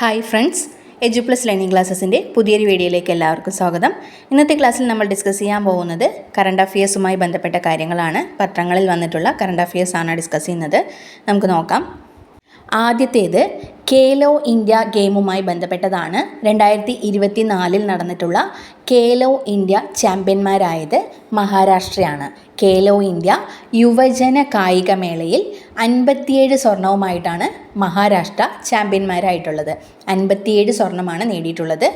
Hi friends Edu plus learning ക്ലാസ്സസിന്റെ പുതിയൊരു വീഡിയോയിലേക്ക് എല്ലാവർക്കും സ്വാഗതം. ഇന്നത്തെ ക്ലാസ്സിൽ നമ്മൾ ഡിസ്കസ് ചെയ്യാൻ പോകുന്നത് കറണ്ട് അഫയേഴ്സുമായി ബന്ധപ്പെട്ട കാര്യങ്ങളാണ്. പത്രങ്ങളിൽ വന്നിട്ടുള്ള കറണ്ട് അഫയേഴ്സ് ആണ് ഡിസ്കസ് ചെയ്യുന്നത്. നമുക്ക് നോക്കാം. ആദ്യത്തേത് കേലോ ഇന്ത്യ ഗെയിമുമായി ബന്ധപ്പെട്ടതാണ്. രണ്ടായിരത്തി ഇരുപത്തി നാലിൽ നടന്നിട്ടുള്ള കേലോ ഇന്ത്യ ചാമ്പ്യന്മാരായത് മഹാരാഷ്ട്രയാണ്. കേലോ ഇന്ത്യ യുവജന കായികമേളയിൽ അൻപത്തിയേഴ് സ്വർണവുമായിട്ടാണ് മഹാരാഷ്ട്ര ചാമ്പ്യന്മാരായിട്ടുള്ളത്. അൻപത്തിയേഴ് സ്വർണമാണ് നേടിയിട്ടുള്ളത്.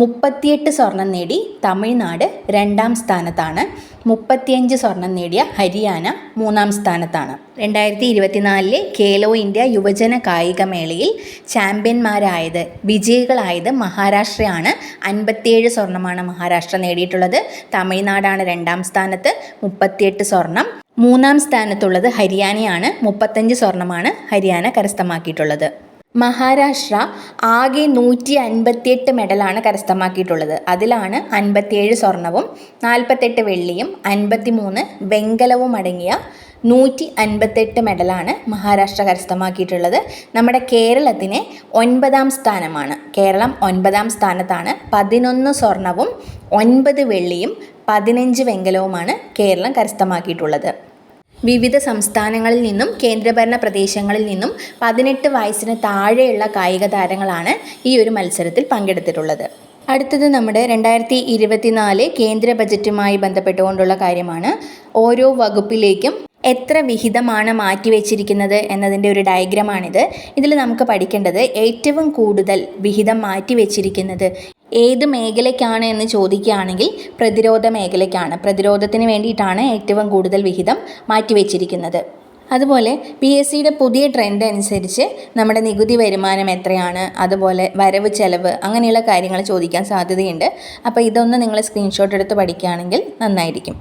മുപ്പത്തിയെട്ട് സ്വർണം നേടി തമിഴ്നാട് രണ്ടാം സ്ഥാനത്താണ്. മുപ്പത്തിയഞ്ച് സ്വർണം നേടിയ ഹരിയാന മൂന്നാം സ്ഥാനത്താണ്. രണ്ടായിരത്തി ഇരുപത്തിനാലിലെ കേലോ ഇന്ത്യ യുവജന കായികമേളയിൽ ചാമ്പ്യന്മാരായത് വിജയികളായത് മഹാരാഷ്ട്രയാണ്. അൻപത്തിയേഴ് സ്വർണമാണ് മഹാരാഷ്ട്ര നേടിയിട്ടുള്ളത്. തമിഴ്നാടാണ് രണ്ടാം സ്ഥാനത്ത്. മുപ്പത്തിയെട്ട് സ്വർണം മൂന്നാം സ്ഥാനത്തുള്ളത് ഹരിയാനയാണ്. മുപ്പത്തഞ്ച് സ്വർണമാണ് ഹരിയാന കരസ്ഥമാക്കിയിട്ടുള്ളത്. മഹാരാഷ്ട്ര ആകെ നൂറ്റി അൻപത്തിയെട്ട് മെഡലാണ് കരസ്ഥമാക്കിയിട്ടുള്ളത്. അതിലാണ് അൻപത്തിയേഴ് സ്വർണവും നാൽപ്പത്തെട്ട് വെള്ളിയും അൻപത്തിമൂന്ന് വെങ്കലവും അടങ്ങിയ നൂറ്റി അൻപത്തെട്ട് മെഡലാണ് മഹാരാഷ്ട്ര കരസ്ഥമാക്കിയിട്ടുള്ളത്. നമ്മുടെ കേരളത്തിന് ഒൻപതാം സ്ഥാനമാണ്. കേരളം ഒൻപതാം സ്ഥാനത്താണ്. പതിനൊന്ന് സ്വർണവും ഒൻപത് വെള്ളിയും പതിനഞ്ച് വെങ്കലവുമാണ് കേരളം കരസ്ഥമാക്കിയിട്ടുള്ളത്. വിവിധ സംസ്ഥാനങ്ങളിൽ നിന്നും കേന്ദ്രഭരണ പ്രദേശങ്ങളിൽ നിന്നും പതിനെട്ട് വയസ്സിന് താഴെയുള്ള കായിക താരങ്ങളാണ് ഈ ഒരു മത്സരത്തിൽ പങ്കെടുത്തിട്ടുള്ളത്. അടുത്തത് നമ്മുടെ രണ്ടായിരത്തി ഇരുപത്തിനാല് കേന്ദ്ര ബജറ്റുമായി ബന്ധപ്പെട്ടുകൊണ്ടുള്ള കാര്യമാണ്. ഓരോ വകുപ്പിലേക്കും എത്ര വിഹിതമാണ് മാറ്റിവെച്ചിരിക്കുന്നത് എന്നതിന്റെ ഒരു ഡയഗ്രമാണിത്. ഇതിൽ നമുക്ക് പഠിക്കേണ്ടത് ഏറ്റവും കൂടുതൽ വിഹിതം മാറ്റിവെച്ചിരിക്കുന്നത് ഏത് മേഖലയ്ക്കാണ് എന്ന് ചോദിക്കുകയാണെങ്കിൽ പ്രതിരോധ മേഖലയ്ക്കാണ്. പ്രതിരോധത്തിന് വേണ്ടിയിട്ടാണ് ഏറ്റവും കൂടുതൽ വിഹിതം മാറ്റിവെച്ചിരിക്കുന്നത്. അതുപോലെ പി എസ് സിയുടെ പുതിയ ട്രെൻഡ് അനുസരിച്ച് നമ്മുടെ നികുതി വരുമാനം എത്രയാണ് അതുപോലെ വരവ് ചെലവ് അങ്ങനെയുള്ള കാര്യങ്ങൾ ചോദിക്കാൻ സാധ്യതയുണ്ട്. അപ്പോൾ ഇതൊന്ന് നിങ്ങൾ സ്ക്രീൻഷോട്ട് എടുത്ത് പഠിക്കുകയാണെങ്കിൽ നന്നായിരിക്കും.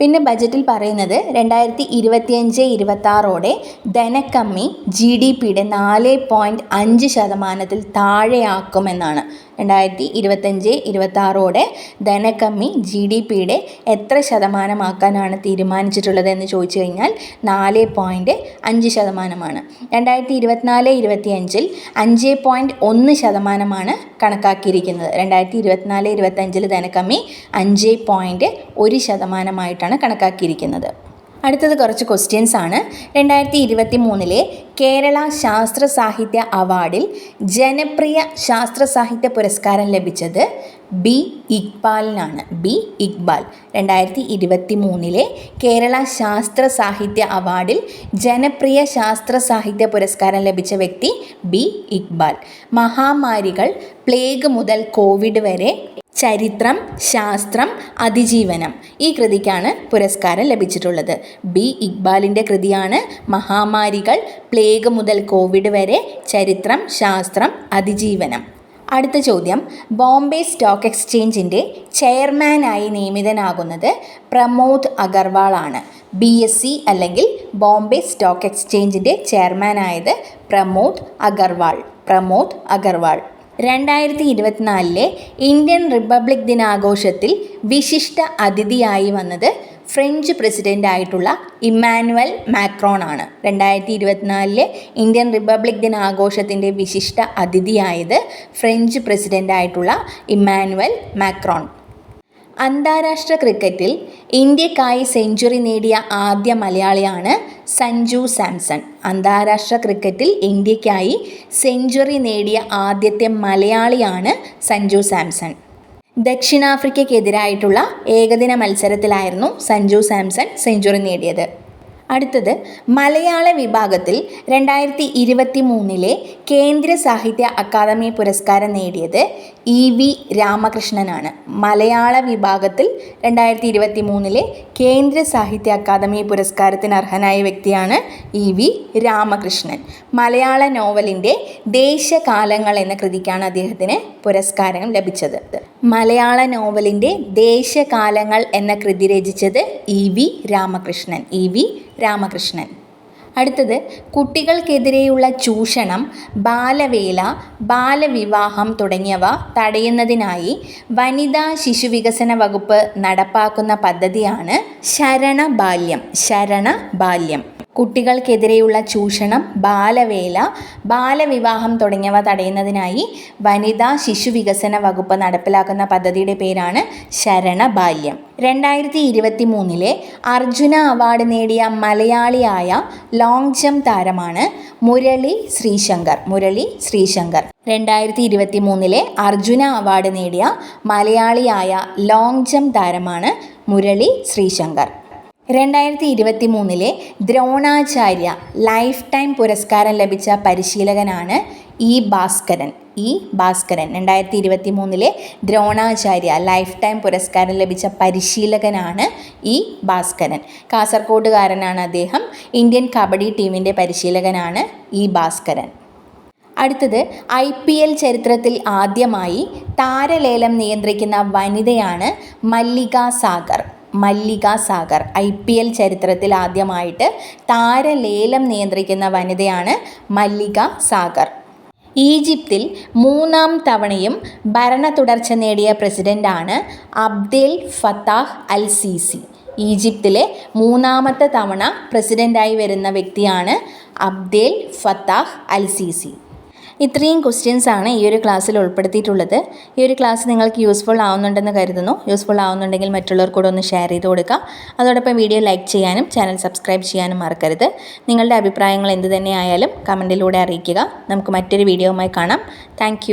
പിന്നെ ബജറ്റിൽ പറയുന്നത് രണ്ടായിരത്തി ഇരുപത്തിയഞ്ച് ഇരുപത്താറോടെ ധനക്കമ്മി ജി ഡി പിയുടെ നാല് പോയിന്റ് അഞ്ച് ശതമാനത്തിൽ താഴെയാക്കുമെന്നാണ്. രണ്ടായിരത്തി ഇരുപത്തഞ്ച് ഇരുപത്താറോടെ ധനകമ്മി ജി ഡി പിയുടെ എത്ര ശതമാനമാക്കാനാണ് തീരുമാനിച്ചിട്ടുള്ളത് എന്ന് ചോദിച്ചു കഴിഞ്ഞാൽ നാല് പോയിന്റ് അഞ്ച് ശതമാനമാണ്. രണ്ടായിരത്തി ഇരുപത്തിനാല് ഇരുപത്തിയഞ്ചിൽ അഞ്ച് പോയിന്റ് ഒന്ന് ശതമാനമാണ് കണക്കാക്കിയിരിക്കുന്നത്. രണ്ടായിരത്തി ഇരുപത്തിനാല് ഇരുപത്തഞ്ചിൽ ധനകമ്മി അഞ്ച് പോയിന്റ് ഒരു ശതമാനമായിട്ടാണ് കണക്കാക്കിയിരിക്കുന്നത്. അടുത്തത് കുറച്ച് ക്വസ്റ്റ്യൻസ് ആണ്. രണ്ടായിരത്തി ഇരുപത്തി മൂന്നിലെ കേരള ശാസ്ത്ര സാഹിത്യ അവാർഡിൽ ജനപ്രിയ ശാസ്ത്ര സാഹിത്യ പുരസ്കാരം ലഭിച്ചത് ബി ഇക്ബാലിനാണ്. ബി ഇക്ബാൽ രണ്ടായിരത്തി ഇരുപത്തി മൂന്നിലെ കേരള ശാസ്ത്ര സാഹിത്യ അവാർഡിൽ ജനപ്രിയ ശാസ്ത്ര സാഹിത്യ പുരസ്കാരം ലഭിച്ച വ്യക്തി ബി ഇക്ബാൽ. മഹാമാരികൾ പ്ലേഗ് മുതൽ കോവിഡ് വരെ ചരിത്രം ശാസ്ത്രം അതിജീവനം ഈ കൃതിക്കാണ് പുരസ്കാരം ലഭിച്ചിട്ടുള്ളത്. ബി ഇക്ബാലിന്റെ കൃതിയാണ് മഹാമാരികൾ പ്ലേഗ് മുതൽ കോവിഡ് വരെ ചരിത്രം ശാസ്ത്രം അതിജീവനം. അടുത്ത ചോദ്യം. ബോംബെ സ്റ്റോക്ക് എക്സ്ചേഞ്ചിന്റെ ചെയർമാനായി നിയമിതനാകുന്നത് പ്രമോദ് അഗർവാൾ ആണ് ബി എസ് സി അല്ലെങ്കിൽ ബോംബെ സ്റ്റോക്ക് എക്സ്ചേഞ്ചിന്റെ ചെയർമാനായത് പ്രമോദ് അഗർവാൾ. പ്രമോദ് അഗർവാൾ. രണ്ടായിരത്തി ഇരുപത്തിനാലിലെ ഇന്ത്യൻ റിപ്പബ്ലിക് ദിനാഘോഷത്തിൽ വിശിഷ്ട അതിഥിയായി വന്നത് ഫ്രഞ്ച് പ്രസിഡന്റായിട്ടുള്ള ഇമ്മാനുവൽ മാക്രോൺ ആണ്. രണ്ടായിരത്തി ഇരുപത്തിനാലിലെ ഇന്ത്യൻ റിപ്പബ്ലിക് ദിനാഘോഷത്തിന്റെ വിശിഷ്ട അതിഥിയായത് ഫ്രഞ്ച് പ്രസിഡന്റായിട്ടുള്ള ഇമ്മാനുവൽ മാക്രോൺ. അന്താരാഷ്ട്ര ക്രിക്കറ്റിൽ ഇന്ത്യക്കായി സെഞ്ചുറി നേടിയ ആദ്യ മലയാളിയാണ് സഞ്ജു സാംസൺ. അന്താരാഷ്ട്ര ക്രിക്കറ്റിൽ ഇന്ത്യക്കായി സെഞ്ചുറി നേടിയ ആദ്യത്തെ മലയാളിയാണ് സഞ്ജു സാംസൺ. ദക്ഷിണാഫ്രിക്കയ്ക്കെതിരായിട്ടുള്ള ഏകദിന മത്സരത്തിലായിരുന്നു സഞ്ജു സാംസൺ സെഞ്ചുറി നേടിയത്. അടുത്തത് മലയാള വിഭാഗത്തിൽ രണ്ടായിരത്തി ഇരുപത്തി മൂന്നിലെ കേന്ദ്ര സാഹിത്യ അക്കാദമി പുരസ്കാരം നേടിയത് ഇ വി രാമകൃഷ്ണനാണ്. മലയാള വിഭാഗത്തിൽ രണ്ടായിരത്തി ഇരുപത്തി മൂന്നിലെ കേന്ദ്ര സാഹിത്യ അക്കാദമി പുരസ്കാരത്തിന് അർഹനായ വ്യക്തിയാണ് ഇ വി രാമകൃഷ്ണൻ. മലയാള നോവലിന്റെ ദേശകാലങ്ങൾ എന്ന കൃതിക്കാണ് അദ്ദേഹത്തിന് പുരസ്കാരം ലഭിച്ചത്. മലയാള നോവലിന്റെ ദേശകാലങ്ങൾ എന്ന കൃതി രചിച്ചത് E V Ramakrishnan. E V Ramakrishnan. അടുത്തത് കുട്ടികൾക്കെതിരെയുള്ള ചൂഷണം ബാലവേല ബാലവിവാഹം തുടങ്ങിയവ തടയുന്നതിനായി വനിതാ ശിശുവികസന വകുപ്പ് നടപ്പാക്കുന്ന പദ്ധതിയാണ് ശരണ ബാല്യം ശരണ ബാല്യം കുട്ടികൾക്കെതിരെയുള്ള ചൂഷണം ബാലവേല ബാലവിവാഹം തുടങ്ങിയവ തടയുന്നതിനായി വനിതാ ശിശു വികസന വകുപ്പ് നടപ്പിലാക്കുന്ന പദ്ധതിയുടെ പേരാണ് ശരണ ബാല്യം രണ്ടായിരത്തി ഇരുപത്തി മൂന്നിലെ അർജുന അവാർഡ് നേടിയ മലയാളിയായ ലോങ് ജംപ് താരമാണ് മുരളി ശ്രീശങ്കർ. മുരളി ശ്രീശങ്കർ. രണ്ടായിരത്തി ഇരുപത്തി മൂന്നിലെ അർജുന അവാർഡ് നേടിയ മലയാളിയായ ലോങ് ജംപ് താരമാണ് മുരളി ശ്രീശങ്കർ. രണ്ടായിരത്തി ഇരുപത്തി മൂന്നിലെ ദ്രോണാചാര്യ ലൈഫ് ടൈം പുരസ്കാരം ലഭിച്ച പരിശീലകനാണ് ഇ ഭാസ്കരൻ. ഇ ഭാസ്കരൻ. രണ്ടായിരത്തി ഇരുപത്തി മൂന്നിലെ ദ്രോണാചാര്യ ലൈഫ് ടൈം പുരസ്കാരം ലഭിച്ച പരിശീലകനാണ് ഇ ഭാസ്കരൻ. കാസർഗോഡുകാരനാണ് അദ്ദേഹം. ഇന്ത്യൻ കബഡി ടീമിന്റെ പരിശീലകനാണ് ഇ ഭാസ്കരൻ. അടുത്തത് ഐ പി എൽ ചരിത്രത്തിൽ ആദ്യമായി താരലേലം നിയന്ത്രിക്കുന്ന വനിതയാണ് Mallika Sagar. Mallika Sagar I P L ചരിത്രത്തിൽ ആദ്യമായിട്ട് താരലേലം നിയന്ത്രിക്കുന്ന വനിതയാണ് മല്ലിക സാഗർ. ഈജിപ്തിൽ മൂന്നാം തവണയും ഭരണ തുടർച്ച നേടിയ പ്രസിഡന്റാണ് അബ്ദേൽ ഫത്താഹ് അൽ സീസി ഈജിപ്തിലെ മൂന്നാമത്തെ തവണ പ്രസിഡന്റായി വരുന്ന വ്യക്തിയാണ് അബ്ദേൽ ഫത്താഹ് അൽ സീസി ഇത്രയും ക്വസ്റ്റ്യൻസ് ആണ് ഈ ഒരു ക്ലാസ്സിൽ ഉൾപ്പെടുത്തിയിട്ടുള്ളത്. ഈ ഒരു ക്ലാസ് നിങ്ങൾക്ക് യൂസ്ഫുൾ ആവുന്നുണ്ടെന്ന് കരുതുന്നു. യൂസ്ഫുൾ ആവുന്നുണ്ടെങ്കിൽ മറ്റുള്ളവർ കൂടെ ഒന്ന് ഷെയർ ചെയ്ത് കൊടുക്കാം അതോടൊപ്പം വീഡിയോ ലൈക്ക് ചെയ്യാനും ചാനൽ സബ്സ്ക്രൈബ് ചെയ്യാനും മറക്കരുത്. നിങ്ങളുടെ അഭിപ്രായങ്ങൾ എന്ത് തന്നെയായാലും കമന്റിലൂടെ അറിയിക്കുക. നമുക്ക് മറ്റൊരു വീഡിയോയുമായി കാണാം. താങ്ക്